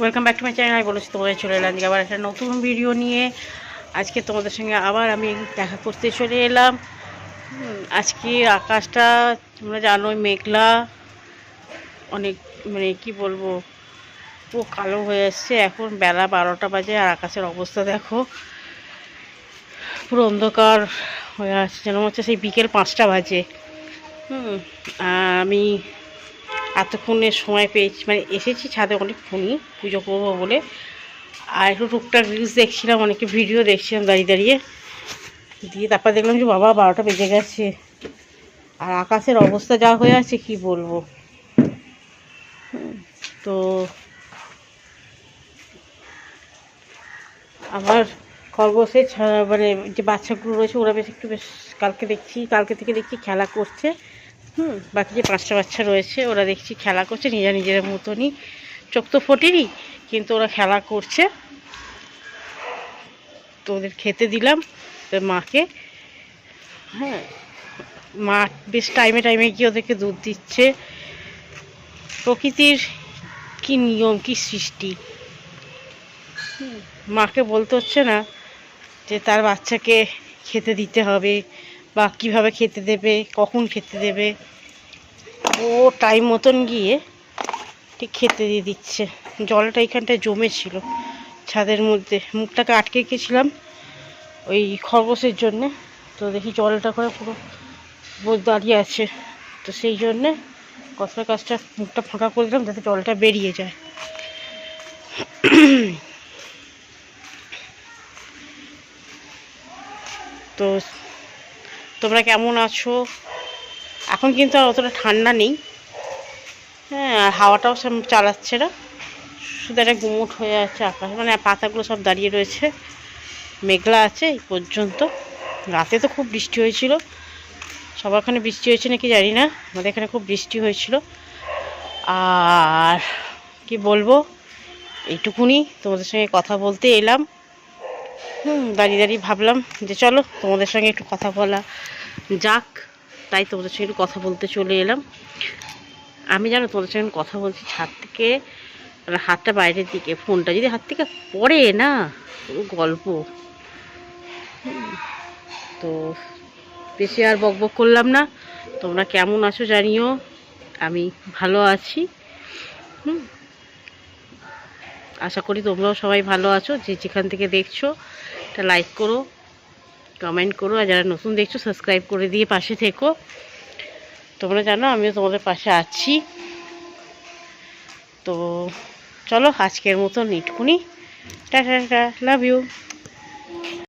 Welcome back to my channel আমি বলেছি তোমাদের চলে এলাম আজকে আবার একটা নতুন ভিডিও নিয়ে। আজকে তোমাদের সঙ্গে আবার আমি দেখা করতে চলে এলাম। আজকে আকাশটা তোমরা জানোই, মেঘলা। অনেক মানে কি বলব, পুরো কালো হয়ে আসছে এখন বেলা বারোটা বাজে আর আকাশের অবস্থা দেখো। পুরো অন্ধকার হয়ে আসছে যেন হচ্ছে সেই বিকেল পাঁচটা বাজে। হুম আমি এতক্ষণের সময় পেয়েছি মানে এসেছি ছাদে অনেকক্ষণই পুজো করব বলে। আর একটু টুকটাক রিলস দেখছিলাম, অনেকে ভিডিও দেখছিলাম দাঁড়িয়ে দাঁড়িয়ে। দিয়ে তারপর দেখলাম যে বাবা, বারোটা বেজে গেছে। আর আকাশের অবস্থা যা হয়ে আছে, কি বলব? তো আমার খরগোশের মানে যে বাচ্চাগুলো রয়েছে, ওরা বেশ একটু বেশ কালকে দেখছি, কালকে থেকে দেখছি খেলা করছে। হুম বাকি যে পাঁচটা বাচ্চা রয়েছে, ওরা দেখছি খেলা করছে, নিজের নিজের মতনই চোখ তো ফোটেনি, কিন্তু ওরা খেলা করছে। তো ওদের খেতে দিলাম মাকে। হ্যাঁ মা বেশ টাইমে টাইমে গিয়ে ওদেরকে দুধ দিচ্ছে। প্রকৃতির কি নিয়ম, কি সৃষ্টি? মাকে বলতে হচ্ছে না যে তার বাচ্চাকে খেতে দিতে হবে। বা কীভাবে খেতে দেবে, কখন খেতে দেবে। ও টাইম মতন গিয়ে ঠিক খেতে দিয়ে দিচ্ছে। জলটা এইখানটায় জমেছিল ছাদের মধ্যে। মুখটাকে আটকে রেখেছিলাম ওই খরগোশের জন্যে। তো দেখি জলটা করে পুরো দাঁড়িয়ে আছে। তো সেই জন্যে কতটা কাজটা মুখটা ফাঁকা করে দিলাম যাতে জলটা বেরিয়ে যায়। তো তোমরা কেমন আছো? এখন কিন্তু আর অতটা ঠান্ডা নেই। হ্যাঁ আর হাওয়াটাও সব চালাচ্ছে না। শুধু একটা গুমুট হয়ে আছে আকাশ মানে পাতাগুলো সব দাঁড়িয়ে রয়েছে। মেঘলা আছে এই পর্যন্ত। রাতে তো খুব বৃষ্টি হয়েছিল। সবার ওখানে বৃষ্টি হয়েছে নাকি জানি না। আমাদের এখানে খুব বৃষ্টি হয়েছিল। আর কি বলব? এইটুকুনি তোমাদের সঙ্গে কথা বলতে এলাম। দাঁড়িয়ে দাঁড়িয়ে ভাবলাম যে চলো তোমাদের সঙ্গে একটু কথা বলা যাক। তাই তোমাদের সঙ্গে একটু কথা বলতে চলে এলাম। আমি জানো তোমাদের সঙ্গে কথা বলছি ছাদ থেকে মানে হাতটা বাইরের দিকে, ফোনটা যদি হাত থেকে পড়ে না গল্প। তো বেশি আর বক বক করলাম না। তোমরা কেমন আছো জানিও। আমি ভালো আছি। হুম আশা করি তোমরাও সবাই ভালো আছো। যে যেখান থেকে দেখছ, একটা লাইক করো কমেন্ট করো, আর যারা নতুন দেখছ সাবস্ক্রাইব করে দিয়ে পাশে থেকো। তোমরা জানো, আমিও তোমাদের পাশে আছি। তো চলো, আজকের মতো নিটকুনি টাটা টাটা লাভ ইউ